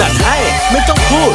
จัดให้ไม่ต้องพูด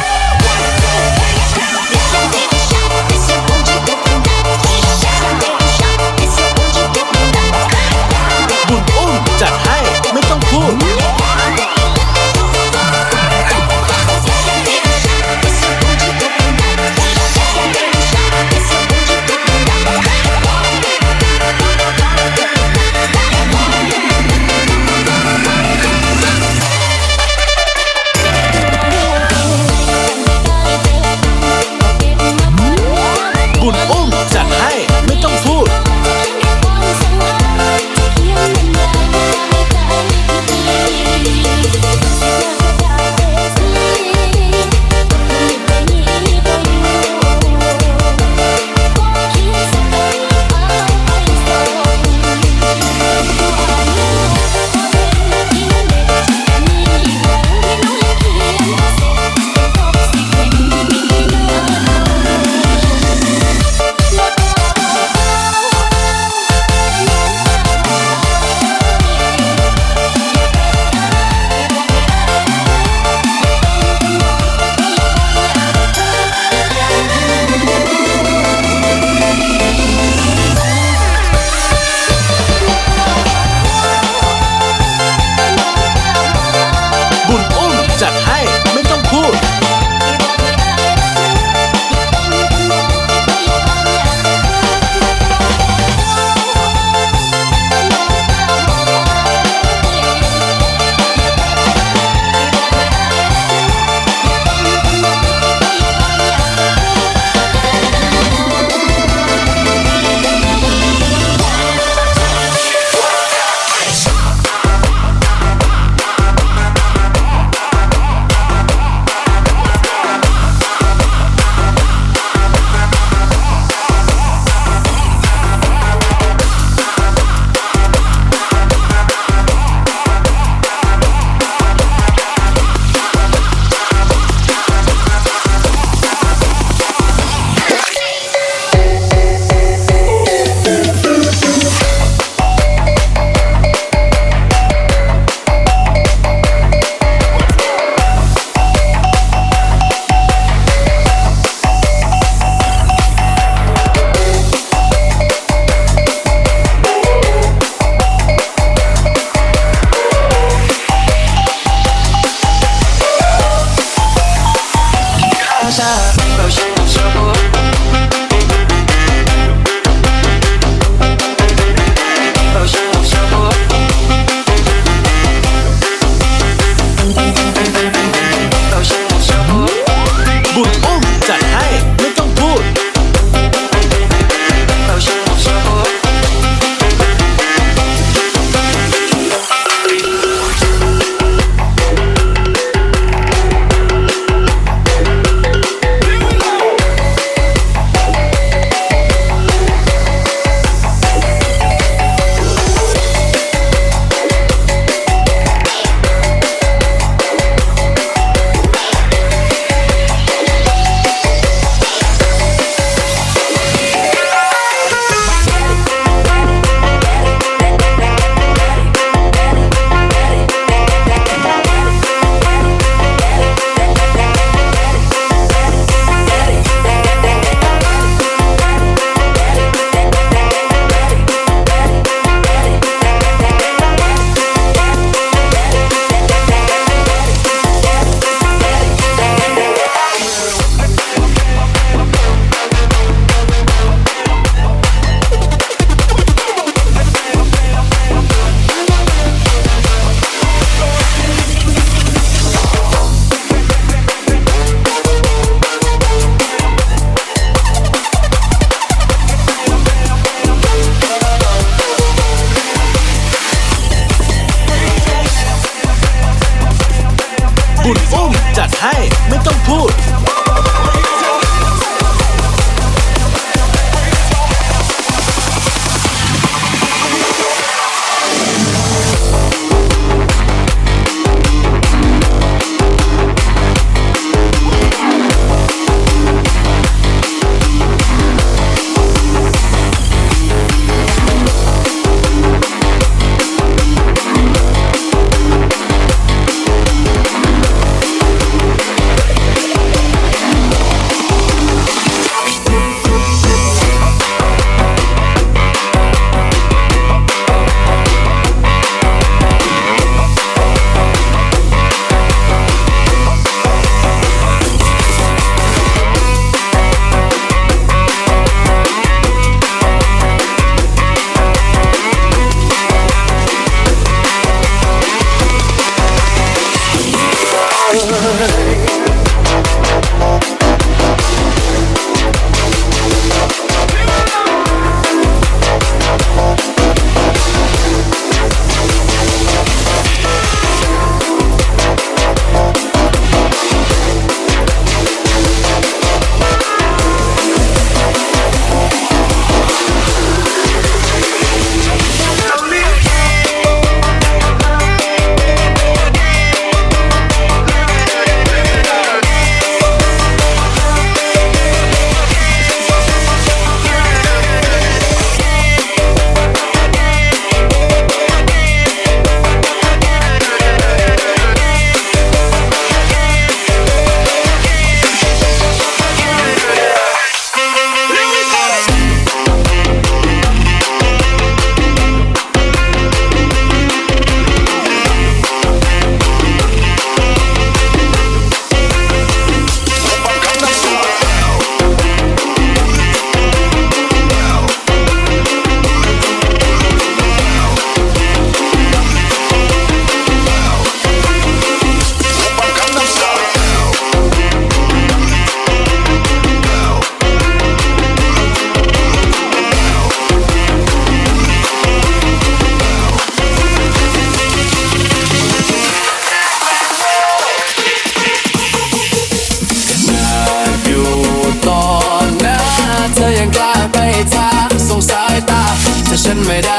ข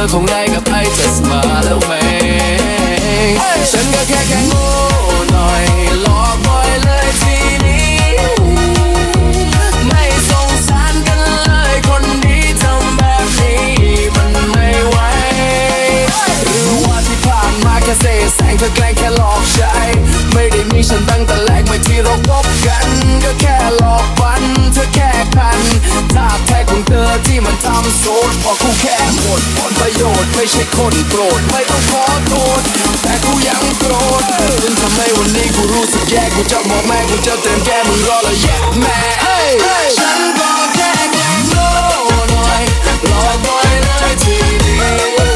อคงนายกับไอ้จะมาแล้วไหม ฉันก็แค่แค่โง่หน่อยหลอกบ่อยเลยทีนี้ ไม่สงสารกันเลยคนดีทำแบบนี้มันไม่ไหวหรือว่าที่ผ่านมาแค่เสแสร้งเธอแกล้งแค่หลอกใช้ไม่ได้มีฉันตั้งแต่แรกเมื่อที่เราพบกันก็แค่หลอก อกูแค่หมดผลประโยชน์ไม่ใช่คนโกรธไม่ต้องขอโทษแต่กูยังโกรธจนทำให้วันนี้กูรู้สึกแย่กูจะบอกแม่กูจะเต็มแก้มึงรอแล้วแย่แม่ฉันก็แค่แกล้งโง่หน่อยหลอกบ่อยเลยทีนี้คว